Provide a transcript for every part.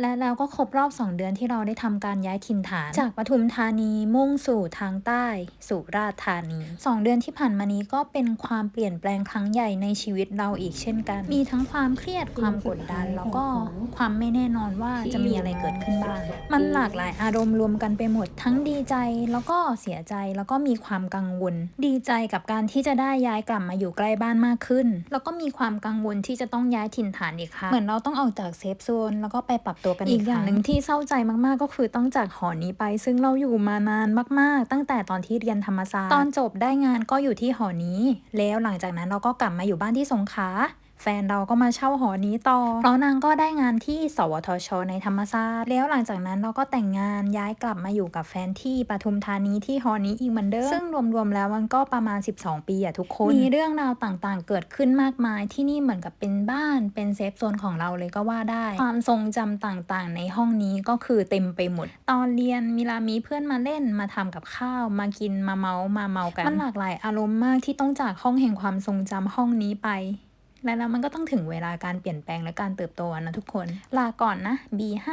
และแล้วก็ครบรอบ 2 เดือนที่เราได้ทำการย้ายถิ่นฐาน จากปทุมธานีมุ่งสู่ทางใต้สุราษฎร์ธานี 2 เดือนที่ผ่านมานี้ก็เป็นความเปลี่ยนแปลงครั้งใหญ่ในชีวิตเราอีกเช่นกัน มีทั้งความเครียดความกดดัน แล้วก็ความไม่แน่นอนว่าจะมีอะไรเกิดขึ้นบ้าง มันหลากหลายอารมณ์รวมกันไปหมดทั้งดีใจ แล้วก็เสียใจแล้วก็มีความกังวล ดีใจกับการที่จะได้ย้ายกลับมาอยู่ใกล้บ้านมากขึ้น แล้วก็มีความกังวลที่จะต้องย้ายถิ่นฐานอีกครั้งเหมือนเราต้องออกจากเซฟโซนแล้วก็ไปปรับตัวกันอีกอย่างหนึ่งที่เศร้าใจมากๆ ก็คือต้องจากหอนี้ไป ซึ่งเราอยู่มานานมากๆ ตั้งแต่ตอนที่เรียนธรรมศาสตร์ตอนจบได้งานก็อยู่ที่หอนี้ แล้วหลังจากนั้นเราก็กลับมาอยู่บ้านที่สงขลา แฟนเราก็มาเช่าหอนี้ต่อ เพราะนางก็ได้งานที่สวทช ในธรรมศาสตร์ แล้วหลังจากนั้นเราก็แต่งงานย้ายกลับมาอยู่กับแฟนที่ปทุมธานีที่หอนี้อีกเหมือนเดิม ซึ่งรวมๆแล้วมันก็ประมาณ 12 ปีอะทุกคน มีเรื่องราวต่างๆ เกิดขึ้นมากมายที่นี่เหมือนกับเป็นบ้านเป็นเซฟโซนของเราเลยก็ว่าได้ ความทรงจำต่างๆ ในห้องนี้ก็คือเต็มไปหมด ตอนเรียนมีลามีเพื่อนมาเล่นมาทำกับข้าวมากินมาเมา มาเมากัน มันหลากหลายอารมณ์มากที่ต้องจากห้องแห่งความทรงจำห้องนี้ไป และแล้วมันก็ต้องถึงเวลาการเปลี่ยนแปลงและการเติบโตนะทุกคน ลาก่อนนะ B5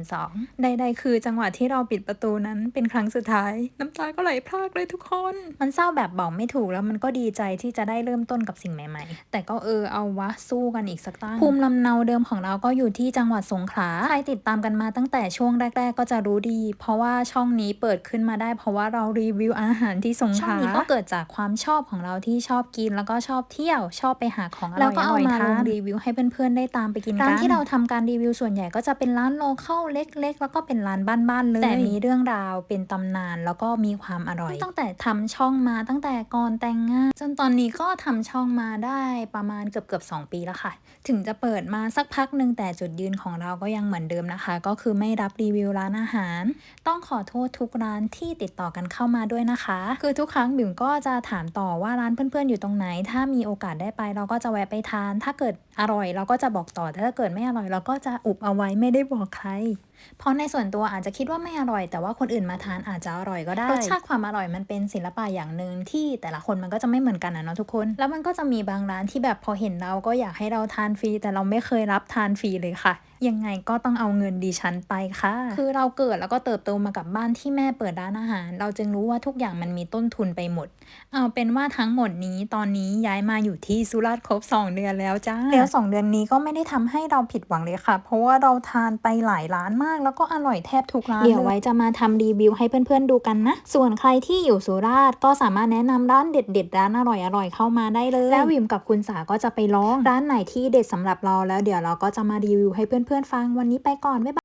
702 ใดๆคือจังหวะที่เราปิดประตูนั้นเป็นครั้งสุดท้าย น้ำตาก็ไหลพรากเลยทุกคน มันเศร้าแบบบอกไม่ถูกแล้วมันก็ดีใจที่จะได้เริ่มต้นกับสิ่งใหม่ๆ แต่ก็เออเอาวะสู้กันอีกสักตั้งภูมิลำเนาเดิมของเราก็อยู่ที่จังหวัดสงขลาใครติดตามกันมาตั้งแต่ช่วงแรก ๆ ก็จะรู้ดี เพราะว่าช่องนี้เปิดขึ้นมาได้ เพราะว่าเรารีวิวอาหารที่สงขลาช่องนี้ก็เกิดจากความชอบของเราที่ชอบกินแล้วก็ชอบเที่ยวชอบไปหาของอร่อยๆแล้วก็เอามาลงทนรีวิวให้เพื่อนๆได้ตามไปกินกันร้านที่เราทำการรีวิวส่วนใหญ่ก็จะเป็นร้านโลเคอลเล็ก ๆ แล้วก็เป็นร้านบ้านๆเลยแต่มีเรื่องราวเป็นตำนานแล้วก็มีความอร่อย ตั้งแต่ทำช่องมาตั้งแต่ก่อนแต่งงานจนตอนนี้ก็ทำช่องมาได้ประมาณเกือบเกือบๆสองปีแล้วค่ะ ถึงจะเปิดมาสักพักหนึ่งแต่จุดยืนของเราก็ยังเหมือนเดิมนะคะ ก็คือไม่รับรีวิวร้านอาหาร ต้องขอโทษทุกร้านที่ติดต่อกันเข้ามาด้วยนะคะ คือทุกครั้งบิ่มก็จะถามต่อว่าร้านเพื่อนๆอยู่ตรงไหน ถ้ามีโอกาสได้ไปเราก็จะแวะไปทาน ถ้าเกิดอร่อยเราก็จะบอกต่อแต่ถ้าเกิดไม่อร่อย เราก็จะอุบเอาไว้ไม่ได้บอกใคร เพราะในส่วนตัวอาจจะคิดว่าไม่อร่อย แต่ว่าคนอื่นมาทานอาจจะอร่อยก็ได้รสชาติความอร่อยมันเป็นศิลปะอย่างหนึ่งที่แต่ละคนมันก็จะไม่เหมือนกันนะเนาะทุกคน แล้วมันก็จะมีบางร้านที่แบบพอเห็นเราก็อยากให้เราทานฟรี แต่เราไม่เคยรับทานฟรีเลยค่ะยังไงก็ต้องเอาเงินดิฉันไปค่ะ คือเราเกิดแล้วก็เติบโตมากับบ้านที่แม่เปิดร้านอาหาร เราจึงรู้ว่าทุกอย่างมันมีต้นทุนไปหมด เอาเป็นว่าทั้งหมดนี้ตอนนี้ย้ายมาอยู่ที่สุราษฎร์ครบ2 เดือนแล้วจ้า แล้ว 2 เดือนนี้ก็ไม่ได้ทำให้เราผิดหวังเลยค่ะ เพราะว่าเราทานไปหลายร้านมาก แล้วก็อร่อยแทบทุกร้านเดี๋ยวไว้จะมาทำรีวิวให้เพื่อนๆดูกันนะ ส่วนใครที่อยู่สุราษฎร์ก็สามารถแนะนำร้านเด็ดๆร้านอร่อยๆเข้ามาได้เลย แล้ววิมกับคุณสาก็จะไปลองร้านไหนที่เด็ดสำหรับเราแล้วเดี๋ยวเราก็จะมารีวิวให้เพื่อนๆฟังวันนี้ไปก่อนบ๊ายบาย